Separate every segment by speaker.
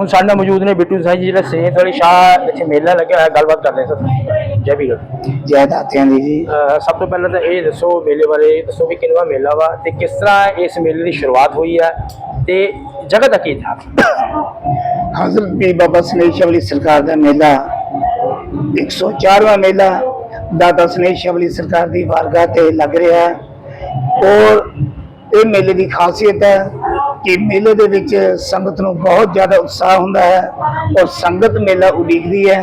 Speaker 1: ਹੁਣ ਸਾਡੇ ਨਾਲ ਮੌਜੂਦ ਨੇ ਬਿੱਟੂ ਸਾਈ ਜੀ ਜਿਹੜਾ ਸੇਤ ਵਾਲੀ ਸ਼ਾਹ ਇੱਥੇ ਮੇਲਾ ਲੱਗਿਆ ਹੋਇਆ ਗੱਲਬਾਤ ਕਰਦੇ ਹਾਂ ਸਰ। ਜੈ ਵੀਰ
Speaker 2: ਜੈ ਦਾਤਿਆਂ ਦੀ ਜੀ।
Speaker 1: ਸਭ ਤੋਂ ਪਹਿਲਾਂ ਤਾਂ ਇਹ ਦੱਸੋ ਮੇਲੇ ਬਾਰੇ ਦੱਸੋ ਵੀ ਕਿੰਨਵਾ ਮੇਲਾ ਵਾ ਤੇ ਕਿਸ ਤਰ੍ਹਾਂ ਇਸ ਮੇਲੇ ਦੀ ਸ਼ੁਰੂਆਤ ਹੋਈ ਹੈ ਤੇ ਜਗ੍ਹਾ ਦਾ ਕੀ ਇਤਿਹਾਸ?
Speaker 2: ਹਜ਼ਰਤ ਪੀਰ ਬਾਬਾ ਸਨੇਹ ਸ਼ਬਲੀ ਸਰਕਾਰ ਦਾ ਮੇਲਾ 104ਵਾਂ ਮੇਲਾ ਦਾਦਾ ਸਨੇਹ ਸ਼ਬਲੀ ਸਰਕਾਰ ਦੀ ਵਾਰਗਾਹ ਤੇ ਲੱਗ ਰਿਹਾ। ਹੈ ਔਰ ਇਹ ਮੇਲੇ ਦੀ ਖਾਸੀਅਤ ਹੈ ਕਿ ਮੇਲੇ ਦੇ ਵਿੱਚ ਸੰਗਤ ਨੂੰ ਬਹੁਤ ਜ਼ਿਆਦਾ ਉਤਸ਼ਾਹ ਹੁੰਦਾ ਹੈ ਔਰ ਸੰਗਤ ਮੇਲਾ ਉਡੀਕਦੀ ਹੈ।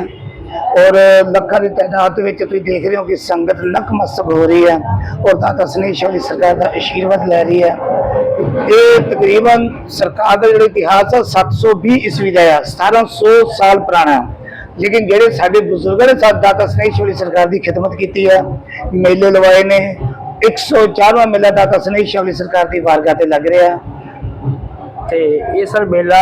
Speaker 2: ਔਰ ਲੱਖਾਂ ਦੀ ਤਾਦਾਦ ਵਿੱਚ ਤੁਸੀਂ ਦੇਖ ਰਹੇ ਹੋ ਕਿ ਸੰਗਤ ਨਕਮਸਤਕ ਹੋ ਰਹੀ ਹੈ ਔਰ ਦਾਤਾ ਸਨੇਹ ਸ਼ਬਲੀ ਸਰਕਾਰ ਦਾ ਆਸ਼ੀਰਵਾਦ ਲੈ ਰਹੀ ਹੈ। ਇਹ ਤਕਰੀਬਨ ਸਰਕਾਰ ਦਾ ਜਿਹੜਾ ਇਤਿਹਾਸ ਹੈ 720 ਈਸਵੀ ਦਾ ਹੈ 1700 ਸਾਲ ਪੁਰਾਣਾ ਹੈ। ਲੇਕਿਨ ਜਿਹੜੇ ਸਾਡੇ ਬਜ਼ੁਰਗਾਂ ਨੇ ਸਾਡਾ ਦਾਤਾ ਸਨੇਹਸ਼ਵਰੀ ਸਰਕਾਰ ਦੀ ਖਿਦਮਤ ਕੀਤੀ ਹੈ, ਮੇਲੇ ਲਵਾਏ ਨੇ। 104ਵਾਂ ਮੇਲਾ ਦਾਤਾ ਸਨੇਹਸ਼ਵਰੀ ਸਰਕਾਰ ਦੀ ਵਾਰਗਾ ਤੇ ਲੱਗ ਰਿਹਾ
Speaker 1: ਤੇ ਇਹ ਸਰ ਮੇਲਾ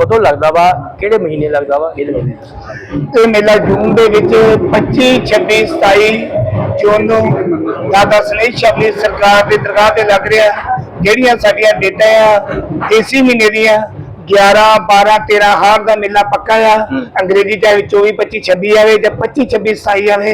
Speaker 1: ਕਦੋਂ ਲੱਗਦਾ ਵਾ? ਕਿਹੜੇ ਮਹੀਨੇ ਲੱਗਦਾ ਵਾ ਇਹ ਮੇਲੇ ਦਾ?
Speaker 2: ਇਹ ਮੇਲਾ ਜੂਨ ਦੇ ਵਿੱਚ 25 26 27 ਜੂਨ ਨੂੰ ਦਾਦਾ ਸਨੇਹਸ਼ਵਰੀ ਸਰਕਾਰ ਦੇ ਦਰਗਾਹ ਤੇ ਲੱਗ ਰਿਹਾ ਜਿਹੜੀਆਂ ਸਾਡੀਆਂ ਡੇਟਾਂ ਆ ਇਸੇ ਮਹੀਨੇ ਦੀਆਂ 11 12 13 ਹਾਰ ਦਾ ਮੇਲਾ ਪੱਕਾ ਆ। ਅੰਗਰੇਜ਼ੀ ਚਾਹੇ 24 25 26 ਆਵੇ ਜਾਂ 25 26 27 ਆਵੇ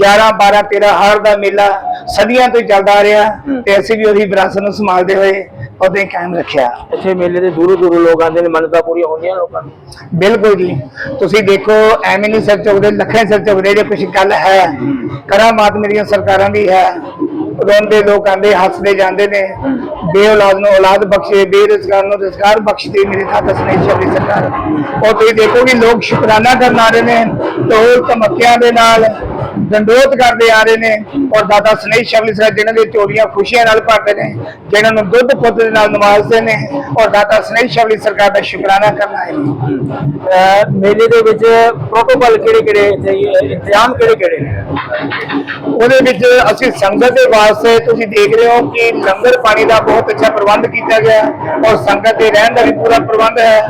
Speaker 2: 11 12 13 ਹਾਰ ਦਾ ਮੇਲਾ ਸਦੀਆਂ ਤੋਂ ਹੀ ਚੱਲਦਾ ਆ ਰਿਹਾ। ਤੇ ਅਸੀਂ ਵੀ ਉਹਦੀ ਵਿਰਾਸਤ ਨੂੰ ਸੰਭਾਲਦੇ ਹੋਏ ਉਹਦੇ ਕਾਇਮ ਰੱਖਿਆ।
Speaker 1: ਇੱਥੇ ਮੇਲੇ ਦੇ ਦੂਰੋਂ ਦੂਰੋਂ ਲੋਕ ਆਉਂਦੇ ਨੇ ਮੰਨਤਾਂ ਪੂਰੀਆਂ ਹੁੰਦੀਆਂ ਲੋਕਾਂ ਦੀ
Speaker 2: ਬਿਲਕੁਲ ਜੀ। ਤੁਸੀਂ ਦੇਖੋ ਐਵੇਂ ਨਹੀਂ ਸਿਰ ਚੁੱਕਦੇ ਲੱਖਾਂ ਸਿਰ ਚੁੱਕਦੇ ਜੇ ਕੁਝ ਗੱਲ ਹੈ। ਕਰਾਮਾਤ ਮੇਰੀਆਂ ਸਰਕਾਰਾਂ ਦੀ ਹੈ। ਰੋਂਦੇ ਲੋਕ ਆਂਦੇ, ਹੱਸਦੇ ਜਾਂਦੇ ਨੇ। ਬੇ ਔਲਾਦ ਨੂੰ ਔਲਾਦ ਬਖਸ਼ੇ, ਬੇਰੁਜ਼ਗਾਰ ਨੂੰ ਰੁਜ਼ਗਾਰ ਬਖਸ਼ਦੇ ਮੇਰੇ ਦਾਦਾ ਸਨੇਹ ਦੀ ਸਰਕਾਰ। ਔਰ ਤੁਸੀਂ ਦੇਖੋ ਕਿ ਲੋਕ ਸ਼ੁਕਰਾਨਾ ਕਰਨ ਆ ਰਹੇ ਨੇ, ਢੋਲ ਧਮਕਿਆਂ ਦੇ ਨਾਲ ਦੰਡੋਤ ਕਰਦੇ ਆ ਰਹੇ ਨੇ ਔਰ ਦਾਦਾ ਸਨੇਹ ਸ਼ਬਦੀ ਸਰਕਾਰ ਜਿਨ੍ਹਾਂ ਦੀ ਚੋਰੀਆਂ ਖੁਸ਼ੀਆਂ ਨਾਲ ਭਰਦੇ ਨੇ ਜਿਨ੍ਹਾਂ ਨੂੰ ਦੁੱਧ ਪੁੱਤ ਦੇ ਨਾਲ ਨਵਾਜ਼ਦੇ ਨੇ ਔਰ ਦਾਦਾ ਸਨੇਹ ਸ਼ਬਦੀ ਸਰਕਾਰ ਦਾ ਸ਼ੁਕਰਾਨਾ ਕਰਨ
Speaker 1: ਅਹ ਮੇਲੇ ਦੇ ਵਿੱਚ ਪ੍ਰੋਟੋਕਾਲ ਕਿਹੜੇ ਕਿਹੜੇ ਇੰਤਜ਼ਾਮ ਕਿਹੜੇ ਕਿਹੜੇ ਨੇ?
Speaker 2: ਉਹਦੇ ਵਿੱਚ ਅਸੀਂ ਸੰਗਤ ਦੇ ਵਾਸਤੇ ਤੁਸੀਂ ਦੇਖ ਰਹੇ ਹੋ ਕਿ ਲੰਗਰ ਪਾਣੀ ਦਾ ਬਹੁਤ ਅੱਛਾ ਪ੍ਰਬੰਧ ਕੀਤਾ ਗਿਆ ਹੈ ਔਰ ਸੰਗਤ ਦੇ ਰਹਿਣ ਦਾ ਵੀ ਪੂਰਾ ਪ੍ਰਬੰਧ ਹੈ।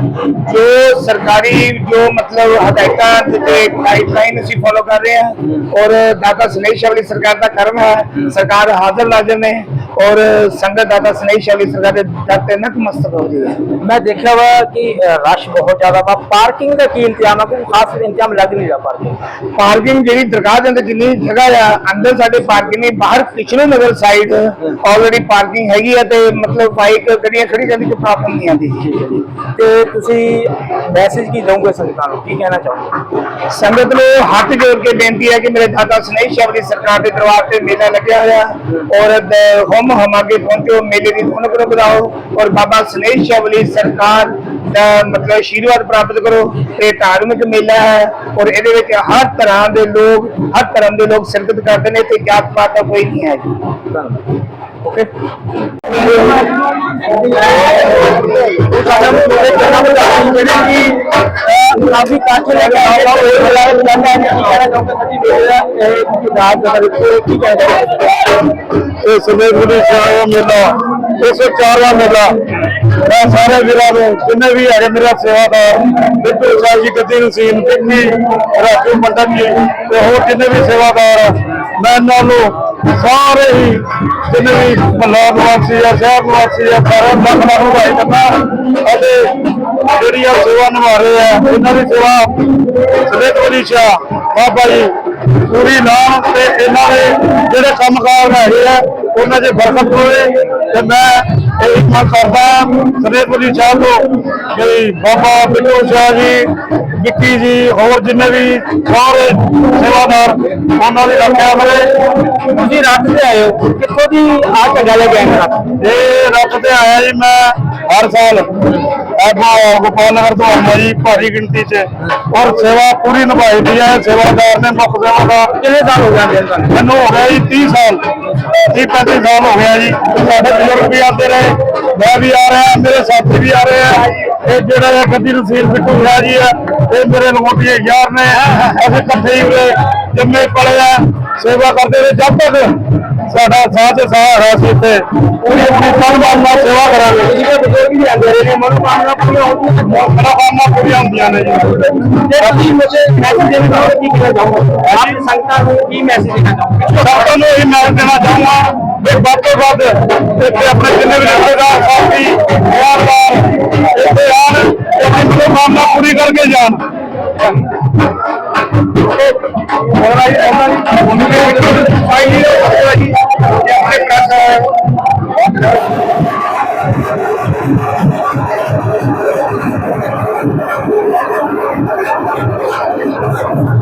Speaker 2: ਜੋ ਸਰਕਾਰੀ ਜੋ ਮਤਲਬ ਹਦਾਇਤਾਂ ਤੇ ਗਾਈਡਲਾਈਨ ਅਸੀਂ ਫੋਲੋ ਕਰ ਰਹੇ ਹਾਂ ਔਰ ਦਾਦਾ ਸਨੇਹ ਸ਼ਬਲੀ ਸਰਕਾਰ ਦਾ ਕਰਮ ਹੈ। ਸਰਕਾਰ ਹਾਜ਼ਰ ਨਾਜ਼ਰ ਨੇ ਔਰ ਸੰਗਤ ਦਾਦਾ ਸਨੇਹ ਸ਼ਬਲੀ ਸਰਕਾਰ ਦੇ ਦਰ ਤੇ ਨਤਮਸਤਕ ਹੋ ਰਹੀ ਹੈ।
Speaker 1: ਮੈਂ ਦੇਖਿਆ ਵਾ ਕਿ ਰਸ਼ ਬਹੁਤ ਜ਼ਿਆਦਾ ਵਾ। ਪਾਰਕਿੰਗ ਦਾ ਕੀ ਇੰਤਜ਼ਾਮ ਆ? ਕੋਈ ਖਾਸ ਇੰਤਜ਼ਾਮ ਲੱਗ ਨਹੀਂ ਰਿਹਾ ਪਾਰਕਿੰਗ
Speaker 2: ਪਾਰਕਿੰਗ ਜਿਹੜੀ ਦਰਗਾਹ ਦੇ ਅੰਦਰ ਜਿੰਨੀ ਜਗ੍ਹਾ ਆ ਅੰਦਰ ਸਾਡੇ ਪਾਰਕਿੰਗ ਨਹੀਂ ਬਾਹਰ Krishna Nagar side already parking ਹੈਗੀ ਆ ਤੇ ਮਤਲਬ ਬਾਈਕ ਗੱਡੀਆਂ ਖੜੀ ਜਾਂਦੀ ਕੋਈ ਪ੍ਰੋਬਲਮ ਨਹੀਂ ਆਉਂਦੀ
Speaker 1: ਤੇ ਤੁਸੀਂ ਮੈਸੇਜ ਕੀ ਦਵੋਗੇ ਸੰਗਤਾਂ ਨੂੰ? ਕੀ ਕਹਿਣਾ ਚਾਹੋਗੇ?
Speaker 2: ਸੰਗਤ ਨੂੰ ਹੱਥ ਜੋੜ ਕੇ ਬੇਨਤੀ ਹੈ ਕਿ ਮੇਰੇ ਦਾਦਾ ਸਨੇਹ ਸ਼ਬਦੀ ਸਰਕਾਰ ਦੇ ਦਰਬਾਰ ਤੇ ਮੇਲਾ ਲੱਗਿਆ ਹੋਇਆ। ਔਰ ਹਮ ਹਮਾਗੇ ਪਹੁੰਚੋ, ਮੇਲੇ ਦੀ ਰੌਣਕ ਨੂੰ ਵਧਾਓ। ਔਰ ਬਾਬਾ ਸਨੇਹ ਸ਼ਬਦੀ ਸਰਕਾਰ ਦਾ ਮਤਲਬ ਆਸ਼ੀਰਵਾਦ ਪ੍ਰਾਪਤ ਕਰੋ। ਇਹ ਧਾਰਮਿਕ ਮੇਲਾ ਹੈ ਔਰ ਇਹਦੇ ਵਿੱਚ ਹਰ ਤਰ੍ਹਾਂ ਦੇ ਲੋਕ, ਹਰ ਧਰਮ ਦੇ ਲੋਕ ਸ਼ਿਰਕਤ ਕਰਦੇ ਨੇ ਤੇ ਜਾਤ ਪਾਤ ਦਾ ਕੋਈ ਨਹੀਂ ਹੈ ਜੀ।
Speaker 1: ਧੰਨਵਾਦ। ਓਕੇ ਕਾਫੀ ਇਕੱਠ ਲੈ ਕੇ ਆਇਆ ਹੋਇਆ ਹੈ ਬੁਲਾਇਆ ਹੈ ਕੀ ਕਹਿਣਾ ਚਾਹੁੰਦੇ ਸੱਚੀ ਮੇਰਾ ਇਹ ਰਾਤ ਦਾ ਰਿਪੋਰਟ ਕੀ ਕਹਿਣਾ
Speaker 3: ਇਹ ਸਮੇਂ ਗੁਰੂ ਸਾਹਿਬ ਮੇਲਾ 104ਵਾਂ ਮੇਲਾ। ਮੈਂ ਸਾਰੇ ਵੀਰਾਂ ਨੂੰ ਜਿੰਨੇ ਵੀ ਹੈਗੇ ਮੇਰਾ ਸੇਵਾਦਾਰ ਬਿੱਟੂ ਸਾਹਿਬ ਜੀ ਗੱਦੀ ਨਸੀਮ ਟਿੱਕੀ ਰਾਜੂ ਮੰਡਲ ਜੀ ਤੇ ਹੋਰ ਜਿੰਨੇ ਵੀ ਸੇਵਾਦਾਰ ਆ, ਮੈਂ ਇਹਨਾਂ ਨੂੰ ਸਾਰੇ ਹੀ ਜਿੰਨੇ ਵੀ ਮਹੱਲਾ ਨਿਵਾਸੀ ਆ ਸ਼ਹਿਰ ਨਿਵਾਸੀ ਆ ਸਾਰੇ ਲੱਖ ਲੱਖ ਵਧਾਈ ਦਿੰਦਾ ਅਤੇ ਜਿਹੜੀ ਆ ਸੇਵਾ ਨਿਭਾ ਰਹੇ ਆ ਇਹਨਾਂ ਦੀ ਸੇਵਾ ਸਵੇਤ ਵਲੀ ਬਾਬਾ ਜੀ ਪੂਰੀ ਨਾਮ ਤੇ ਇਹਨਾਂ ਦੇ ਜਿਹੜੇ ਕੰਮਕਾਰ ਹੈਗੇ ਆ ਉਹਨਾਂ ਦੇ ਬਰਕਤ ਹੋਵੇ ਤੇ ਮੈਂ ਇਹ ਮੰਗ ਕਰਦਾ ਸਰੇਪੁਰੀ ਸਾਹਿਬ ਤੋਂ ਕਿ ਬਾਬਾ ਬਿੱਟੂ ਸ਼ਾਹ ਜੀ ਵਿੱਕੀ ਜੀ ਹੋਰ ਜਿੰਨੇ ਵੀ ਸਾਰੇ ਸੇਵਾਦਾਰ ਉਹਨਾਂ ਦੀ ਰੱਖਿਆ ਕਰੇ।
Speaker 1: ਤੁਸੀਂ ਰਾਤ ਤੇ ਆਏ ਹੋ। ਕਿੱਥੋਂ ਦੀ ਆ ਕੇ ਆਏ ਹੋ?
Speaker 3: ਇਹ ਰੱਬ ਤੇ ਆਇਆ ਜੀ ਮੈਂ ਹਰ ਸਾਲ। ਆਪਾਂ ਗੋਪਾਲ ਨਗਰ ਤੋਂ ਆਉਂਦਾ ਜੀ ਭਾਰੀ ਗਿਣਤੀ 'ਚ। ਔਰ ਸੇਵਾ ਪੂਰੀ ਨਿਭਾਈ ਦੀ ਹੈ। ਸੇਵਾਦਾਰ ਨੇ ਮੁੱਖ ਸੇਵਾਦਾਰ
Speaker 1: ਕਿੰਨੇ ਸਾਲ ਹੋ ਗਏ
Speaker 3: ਮੈਨੂੰ ਹੋ ਗਿਆ ਜੀ 30 ਸਾਲ। 30 35 ਸਾਲ ਹੋ ਗਿਆ ਜੀ। ਸਾਡੇ ਬਜ਼ੁਰਗ ਵੀ ਆਉਂਦੇ ਰਹੇ। ਮੈਂ ਵੀ ਆ ਰਿਹਾ। ਮੇਰੇ ਸਾਥੀ ਵੀ ਆ ਰਹੇ ਆ। ਇਹ ਜਿਹੜਾ ਇਹ ਗੱਦੀ ਨਸੀਰ ਬਿੱਟੂ ਸ਼ਾਹ ਜੀ ਇਹ ਮੇਰੇ ਲੰਗੋਟੀਏ ਯਾਰ ਨੇ। ਅਸੀਂ ਇਕੱਠੇ ਹੀ ਉਰੇ ਜੰਮੇ ਪਲੇ ਆ। ਸੇਵਾ ਕਰਦੇ ਰਹੇ ਜਦ ਤੱਕ। ਸਾਡਾ ਸਾਥ ਸਾਹ ਹੈ ਅਸੀਂ ਇੱਥੇ ਪੂਰੀ ਆਪਣੀ ਤਨ ਮਨ ਨਾਲ ਸੇਵਾ ਕਰਾਂਗੇ।
Speaker 1: ਜਿਹੜੇ ਬਜ਼ੁਰਗ ਵੀ ਆਉਂਦੇ ਨੇ ਮਨੋਕਾਮਨਾ ਪੂਰੀਆਂ ਹੁੰਦੀਆਂ ਨੇ
Speaker 3: ਮਨੋਕਾਮਨਾ ਪੂਰੀਆਂ ਹੁੰਦੀਆਂ ਨੇ ਜੀ।
Speaker 1: ਜੇ ਤੁਸੀਂ ਮੁਝੇ ਮੈਸੇਜ ਦੇਣਾ ਚਾਹੋਗੇ ਕੀ ਕਹਿਣਾ ਚਾਹੋਗੇ? ਆਪ ਸੰਗਤਾਂ ਨੂੰ ਕੀ ਮੈਸੇਜ ਦੇਣਾ ਚਾਹੋਗੇ?
Speaker 3: ਸਾਰਿਆਂ ਨੂੰ ਇਹ ਮੈਸੇਜ ਦੇਣਾ ਚਾਹੁੰਦਾ ਵੀ ਵੱਧ ਤੋਂ ਵੱਧ ਇੱਥੇ ਆਪਣੇ ਜਿੰਨੇ ਵੀ ਰਿਸ਼ਤੇਦਾਰ ਸਾਥੀ ਯਾਰ ਇੱਥੇ ਆਣ ਆਪਣੀ ਮਨੋਕਾਮਨਾ ਪੂਰੀ ਕਰਕੇ ਜਾਣ। ਹੋਰ ਆਈ ਉਹਨਾਂ ਦੀ ਉਹਨਾਂ ਦੀ ਸਾਈ Thank you.